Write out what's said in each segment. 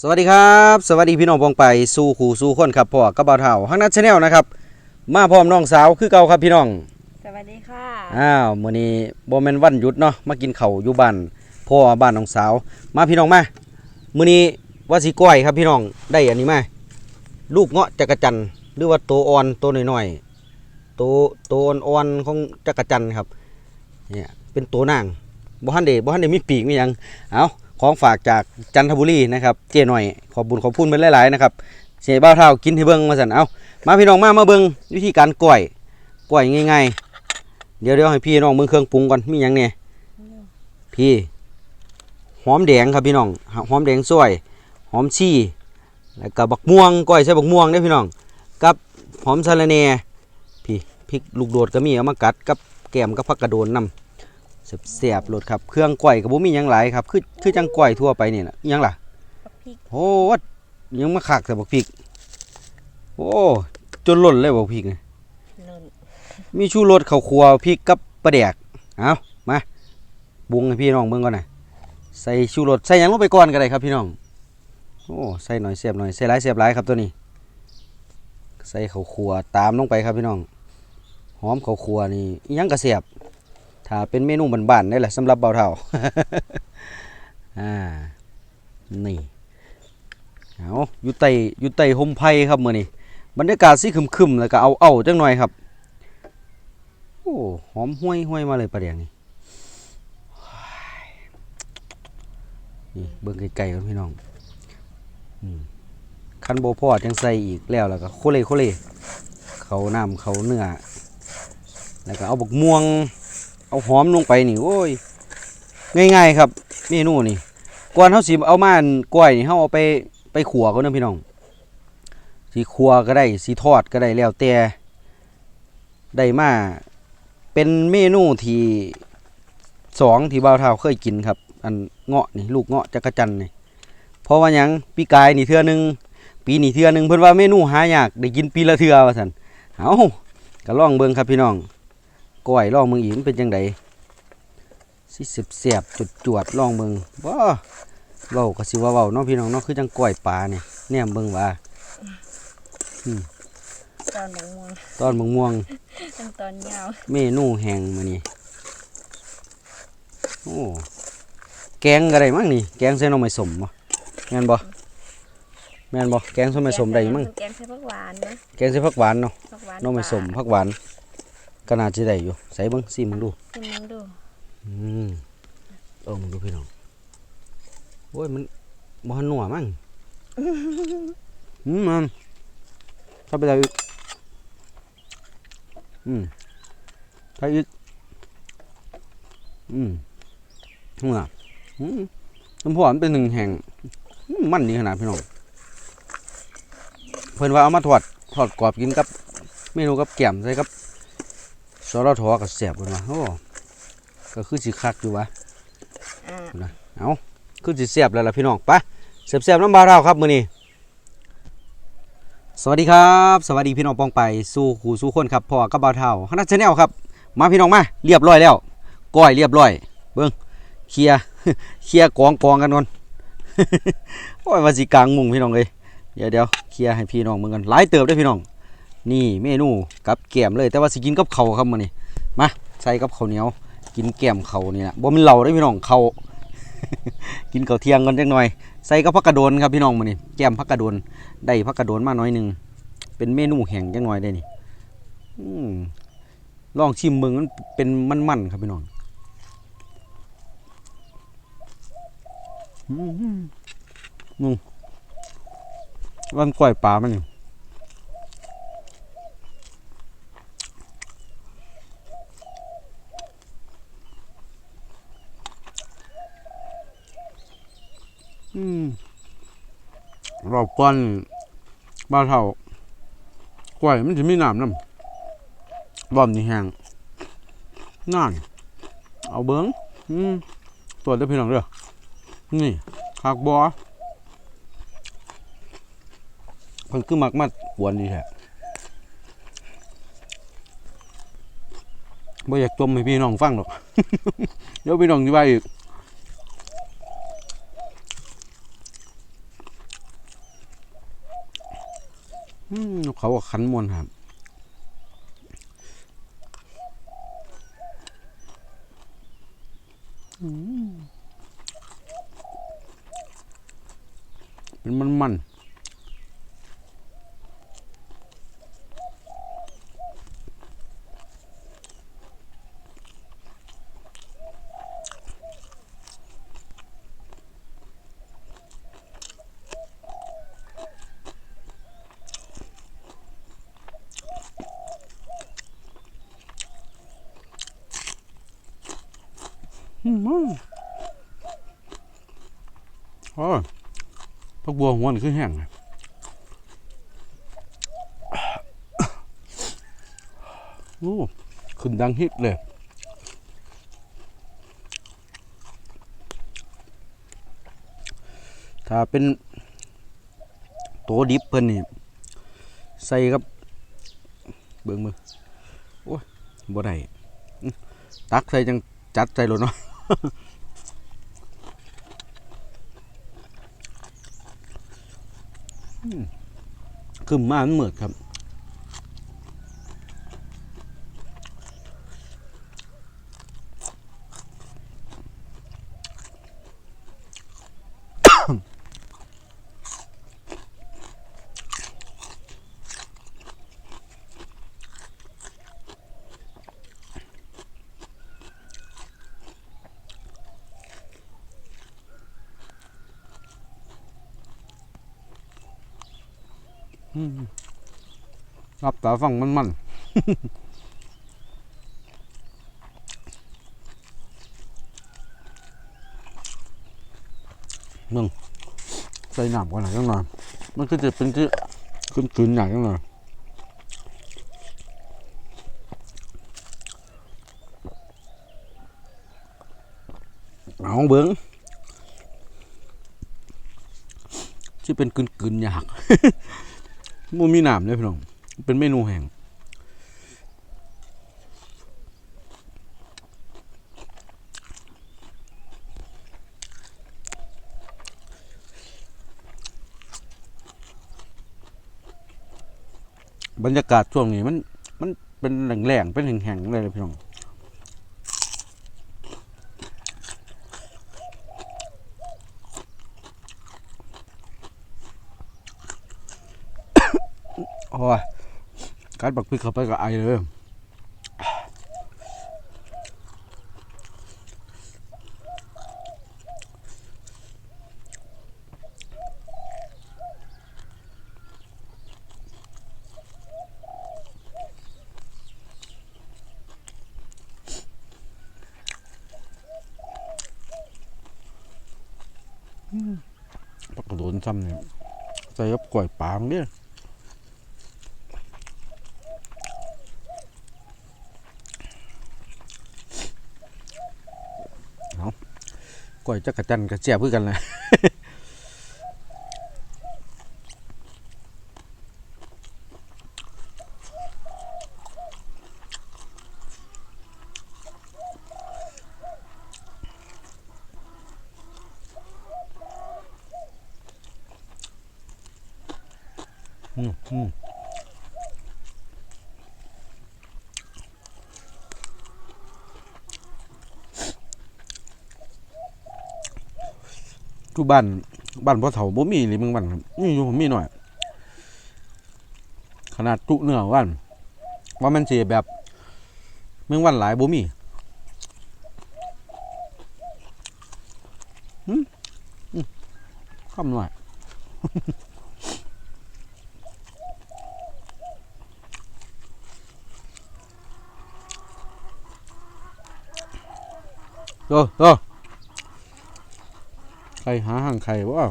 สวัสดีครับ สวัสดีพี่น้องปองไปสู่ขู่สู่คนครับพ่อกับบ่าวเฒ่าฮักนัทชาแนลนะครับ มาพร้อมน้องสาวคือเก่าครับพี่น้อง สวัสดีค่ะ อ้าวมื้อนี้บ่แม่นวันหยุดเนาะมากินข้าวอยู่บ้านพ่อบ้านน้องสาว มาพี่น้องมามื้อนี้ว่าสิก้อยครับพี่น้องได้อันนี้มาลูกเงาะจักรจันทร์หรือว่าโตวอ่อนโตวน้อยๆโตวโตวอ่อนๆของจักรจันทร์ครับเนี่ยเป็นตัวนางบ่ทันได้บ่ทันได้มีปีกมีหยังเอา ของฝากจากจันทบุรีนะครับเจ๊หน่อยขอบบุญขอบคุณเพิ่นหลายๆนะครับเสียบ้าเท่ากินให้เบิ่งมาสั่นเอามาพี่น้องมามาเบิ่งวิธีการก้อยก้อยง่ายๆเดี๋ยวเดี๋ยวให้พี่น้องเบิ่งเครื่องปรุงก่อนมีหยังเนี่ยพี่หอมแดงครับพี่น้องหอมแดงซอยหอมชี่แล้วก็บักม่วงก้อยใส่บักม่วงเด้อพี่น้องกับหอมสะระแหน่พี่พริกลูกโดดก็มีเอามากัดกับแกมกับผักกระโดนนำ เสียบๆโลดครับ เครื่องก้อยก็บ่มีหยังหลายครับ คือคือจังก้อยทั่วไปนี่น่ะอิหยังล่ะบักพริก โอ้วัดยังมาคักแต่บักพริก โอ้จนหล่นเลยบักพริกนี่นุ่นมีชูรสข้าวคั่วพริกกับปลาแดกเอามาบุงให้พี่น้องเบิ่งก่อนนะใส่ชูรสใส่หยังลงไปก่อนก็ได้ครับพี่น้องโอ้ใส่หน่อยเสียบหน่อยใส่หลายเสียบหลายครับตัวนี้ ใส่ข้าวคั่วตามลงไปครับพี่น้อง หอมข้าวคั่วนี่อิหยังกระเสียบ ถ้าเป็นเมนูบ้านๆได้แหละสำหรับเบาเท่าอ่านี่เอาอยู่ใต้อยู่ใต้ห่มไผ่ครับมื้อนี้บรรยากาศสิครึมๆแล้วก็เอาเอาจังหน่อยครับโอ้หอมห้วยห้วยมาเลยปลาแดงนี่นี่เบิ่งไกลๆกันพี่น้องอคันโบพอดยังใส่อีกแล้วแล้วก็โคเลโคเลเขาน้ำเขาเนื้อแล้วก็เอาบกม่วง เอาหอมลงไปนี่โอ้ยง่ายๆครับเมนูนี่ก่อนเฮาสิเอามาอันกล้วยนี่เฮาเอาไปไปขัวก่อนเด้อพี่น้องสิขัวก็ได้สิทอดก็ได้แล้วแต่ได้มาเป็นเมนูที่สองที่บ่าวเท้าเคยกินครับ อันเงาะนี่ลูกเงาะจักรจันนี่เพราะว่าหยังปีกายนี่เทื่อหนึงปีนี้เทื่อหนึงเพิ่นว่าเมนูหายากได้กินปีละเทื่อว่าซั่นเอาก็ลองเบิ่งครับพี่น้อง ก้อยลองเบิ่งอีกมันเป็นจังไดสิเสียบๆจวดๆลองเบิ่งบ่เว้าก็สิว่าเว้าเนาะพี่น้องเนาะคือจังก้อยปลานี่แนมเบิ่งว่าตอนหนังม่วงตอนมะม่วงตั้งตอนยาวเมนูแห้งมานี่โอ้แกงก็ได้มั้งนี่แกงใส่หน่อไม้สมบ่แม่นบ่แม่นบ่แกงใส่หน่อไม้สมได้มั้งแกงใส่ผักหวานนะแกงใส่ผักหวานเนาะผักหวานหน่อไม้สมผักหวาน ก็น่าจะได้อยู่ใส่เบิ่งสิมึงดูชิมมึงดูอืมเออมึงดูพี่น้องโอ้ยมันบ่ทันนัวมั้งอืมมันถ้าไปได้อีกอืมถ้าอีกอืมนัวอืมน้ำพอนเป็นหนึ่งแห่งอืมมันดีขนาดพี่น้องเพิ่นว่าเอามาทอดทอดกรอบกินกับ เมนูกับแกล้มใส่กับส รทอกับแสบเพิ่นว่าโอ้ก็คือสิคักอยู่วะอ่าเอาคือสิเสียบแล้วล่ะพี่น้องไปเสียบเสียบๆน้ำบาเราครับมื้อนี้สวัสดีครับ สวัสดีพี่น้องปองไปสู่ขู่สู่คนครับพ่อกับบ่าวเฒ่าคณะชาแนลครับ มาพี่น้องมาเรียบร้อยแล้วก้อยเรียบร้อย เบิ่งเคลียร์เคลียร์กองกองกันก่อนโอ้ยว่าสิกลางมุงพี่น้องเอ้ยเดี๋ยวเดี๋ยวเคลียร์ให้พี่น้องมึงกันหลายเติบได้อพี่น้อง นี่เมนูกับแกมเลย แต่ว่าสิกินกับเขาครับมื้อนี้มาใส่กับข้าวเหนียว กินแกมเขานี่นะบ่มันเหล่าได้พี่น้องเขากินข้าวเที่ยงกันจักหน่อย ใส่กับผักกระโดนครับพี่น้องมื้อนี้แกมผักกระโดนได้ผักกระโดนมาหน่อยหนึงเป็นเมนูแห้งจักหน่อยได้นี่อืมลองชิมเบิ่งมันเป็นมันๆครับพี่น้องอืมนุ่งวันกล้วยปลามันนี่มรอบ ก้อนบ้าเท่ากล้วยมันจะมีน้ำน้ำบอมนี่แห้งนั่นเอาเบิ้งอืมตรวจได้อพี่น้องเด้อนี่คักบอเพิ่นคือมักมัดหวนดีแท้บ่อยากจมให้พี่น้องฟังหรอก เดี๋ยวพี่น้องสิว่าอีก เขาขันมวนครับเป็นมันมัน โอ้ยพักบัวหัวนี่คือแห้งโอ้ขึ้นดังฮิตเลยถ้าเป็นโตดิบเพิ่นนี่ใส่กับ เบิ่งมือโอ้ยบ่ได้ตักใส่จังจัดใจเลยเนาะ ขึ้นมามันเหมือดครับ รับตาฟังมันมันมึงใส่น้ำก่อนหน่อยจังหน่อยมันก็จะเป็นที่ขึ้นๆอย่างจังหน่อยเอาเบิ้งที่เป็นกึนๆอยาก มันมีหน้ำเลยพี่น้อง เป็นเมนูแห่งบรรยากาศช่วงนี้มันมันเป็นแหล่งๆเป็นแห่งๆเลยพี่น้อง โอ้ยการบักพริกเข้าไปกับไอเลยปักกระโดนซ้ำเนี่ยใส่กับกล้วยปางเนี่ย ก้อยจักรจันทร์กับเจียบเพื่อกันเลย อืมอืม ทุกบ้านบ้านพ่อเฒ่าบ่มีเลยมึงบ้านครับมีอยู่ผมมีหน่อย ขนาดตุเนื้อว่านว่ามันสิแบบเมืองวันหลายบ่มีหึอืมหน่อยเออเใครหาห่างใครวะ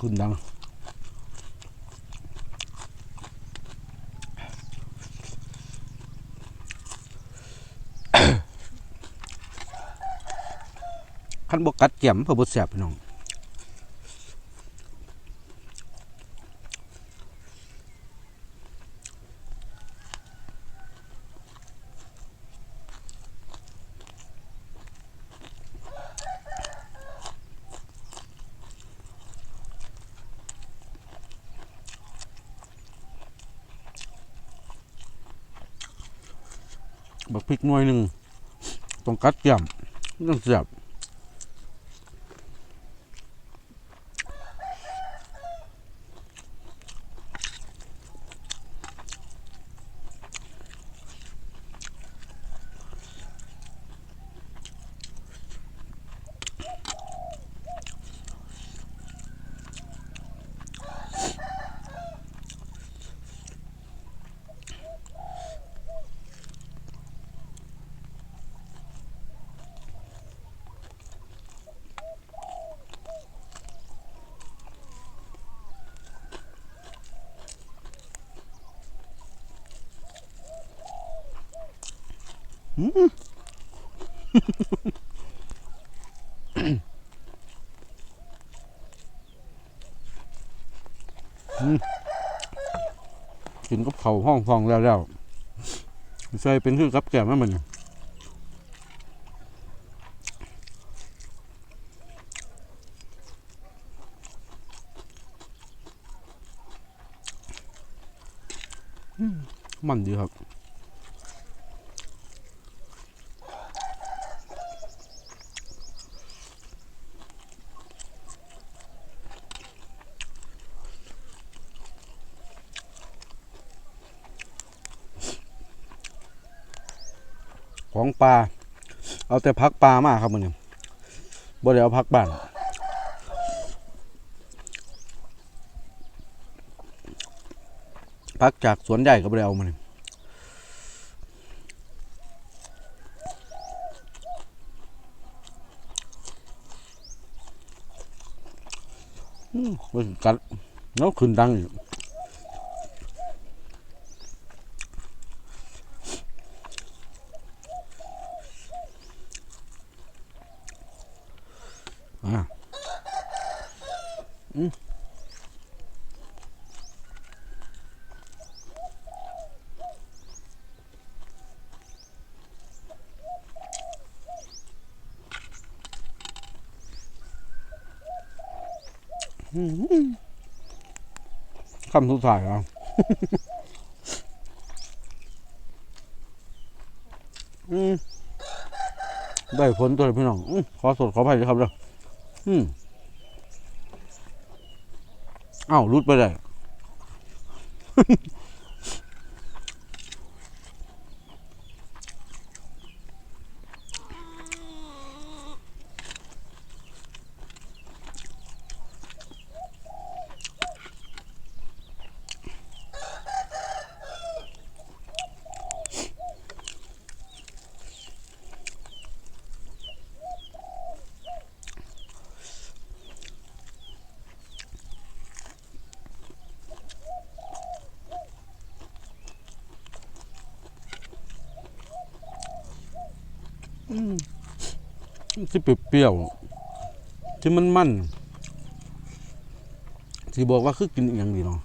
คุณดัง คันบกกัดเกี่ยมเพื่อบดแสบพี่น้องบักพริกหน่วยหนึ่งต้องกัดเกี่ยมต้องแสบ กินกับเขาห้องฟองแล้วแล้วใส่เป็นคือกับแก้มมันมันดีครับ ของปลาเอาแต่พักปลามาครับมันนี่บ่ได้เอาพักบ้านพักจากสวนใหญ่ก็บ่ได้เอามานี่อืมมันกัดแล้วขึ้นดังอยู่ อ่าอืมคำสุดท้ายอะอืมได้ผลตัวพี่น้องอขอสดขออภัยด้วยครับเด้อ อืมอ้าวรุดไปเลย ที่เปรี้ยวๆที่มันมันที่บอกว่าคือกินอย่างดีเนาะ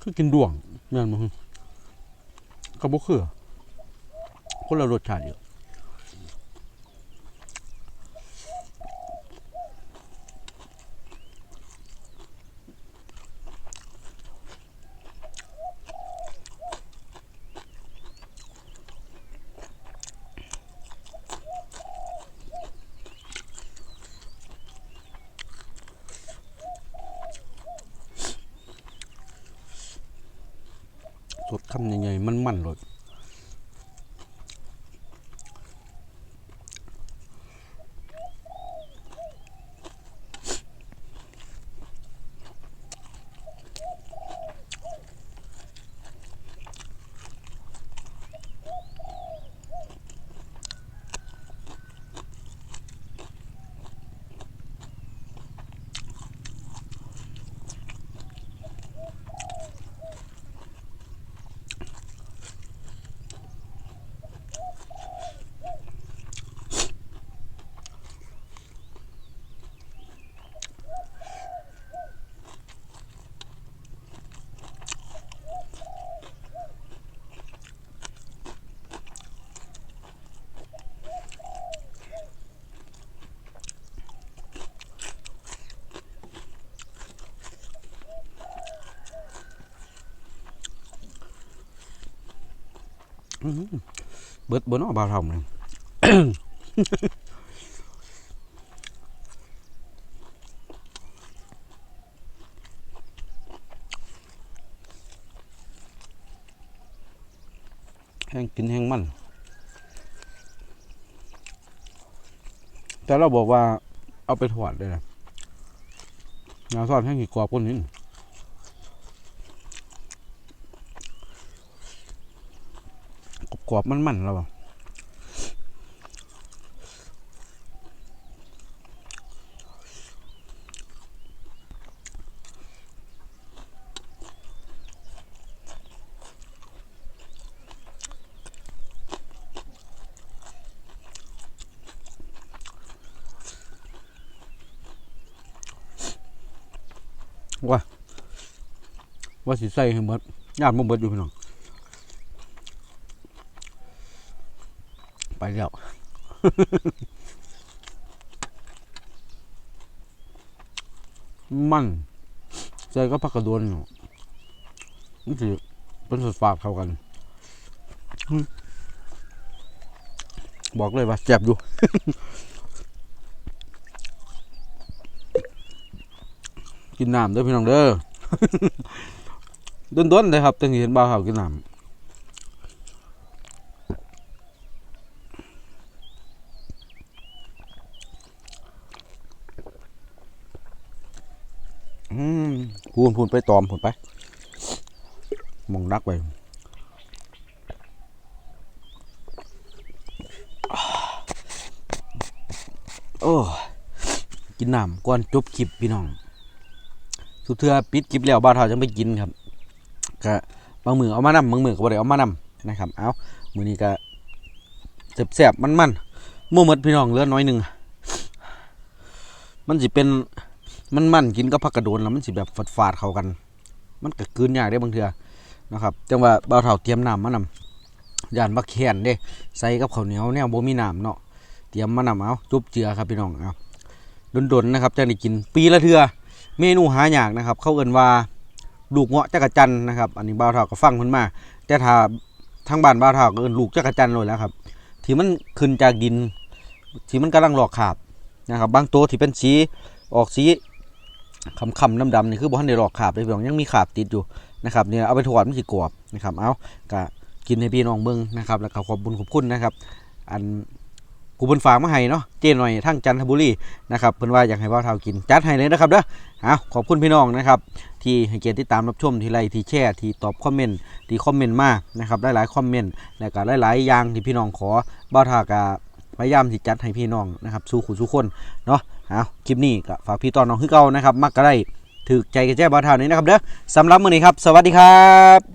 คือกินดวงแม่นมั้ง ก็บ่คือคนละรสชาติอยู่ เบิดบ่เนาะบ่าวทำเลยแห้งกินแห้งมัน แต่เราบอกว่าเอาไปถอดเลยนะงาซอสแห้งกี่กรอบกว่านี้ก รอบมันๆแล้วอะว่าสิใส่ให้หมดญาติบ่เบิดอยู่พี่น้อง ไปแล้วมันใส่ก็ผักกระโดวนอยู่มันสิเป็นสุดฝากเข้ากัน บอกเลยว่าเจ็บอยู่กินน้ำเด้อพี่น้องเด้อด้นๆเลยครับจังเห็นบ่าวเขากินน้ำอื พูนพูนไปตอมพูนไปมองนักไปโอ้กินน้ำก่อนจบคลิปพี่น้อง สุดเทือปิดคลิปแล้วบ้าวเท่าจังไปกินครับก็บางมือเอามานำบางมือก็บ่ได้เอามานำนะครับ เอามือนี้ก็แซ่บๆมันๆมู่หมดพี่น้องเหลือน้อยหนึ่งมันสิเป็น มันมันกินกับผักกระโดนแล้วมันสิแบบฝาดๆเข้ากัน มันก็กืนยากได้บางเทื่อนะครับจังว่าบ่าวเฒ่าเตรียมน้ำมานำย่านบักแคนเด้ใส่กับข้าวเหนียวแนวบ่มีน้ำเนาะเตรียมมานำเอาจุบเจือครับพี่น้องเอาดนๆนะครับจังได้กินปีละเทื่อเมนูหายากนะครับ เขาเอิ้นว่าลูกเงาะจักรจันนะครับ อันนี้บ่าวเฒ่าก็ฟังเพิ่นมา แต่ถ้าทางบ้านบ่าวเฒ่าก็เอิ้นลูกจักรจันเลยแล้วครับ ที่มันขึ้นจากดิน ที่มันกำลังหลอกขาบนะครับ บางตัวที่เป็นสีออกสี คำๆดำๆนี่คือบ่ทันได้หลอกขาบเลยพี่น้องยังมีขาบติดอยู่นะครับเนี่ยเอาไปถอดมันสิกรอบนะครับเอาก็กินให้พี่น้องเบิ่งนะครับแล้วก็ขอบคุญขอบคุณนะครับ อันกูเพิ่นฝากมาให้เนาะเจ้หน่อยทั้งจันทบุรีนะครับเพิ่นว่าอยากให้บ่าเฒ่ากินจัดให้เลยนะครับเด้อเอาขอบคุณพี่น้องนะครับ ที่ให้เกียรติติดตามรับชมที่ไลค์ที่แชร์ที่ตอบคอมเมนต์ที่คอมเมนต์มานะครับหลายๆคอมเมนต์และก็หลายๆอย่างที่พี่น้องขอบ้าวทากา พยายามที่จัดให้พี่น้องนะครับสู้ขู่สู้คนเนาะเอาคลิปนี้ก็ฝากพี่ตอนน้องคือเก่านะครับมักก็ได้ถือใจกันแจ้บ้าวทานี้นะครับเด้อสำหรับมื้อนี้ครับ สวัสดีครับ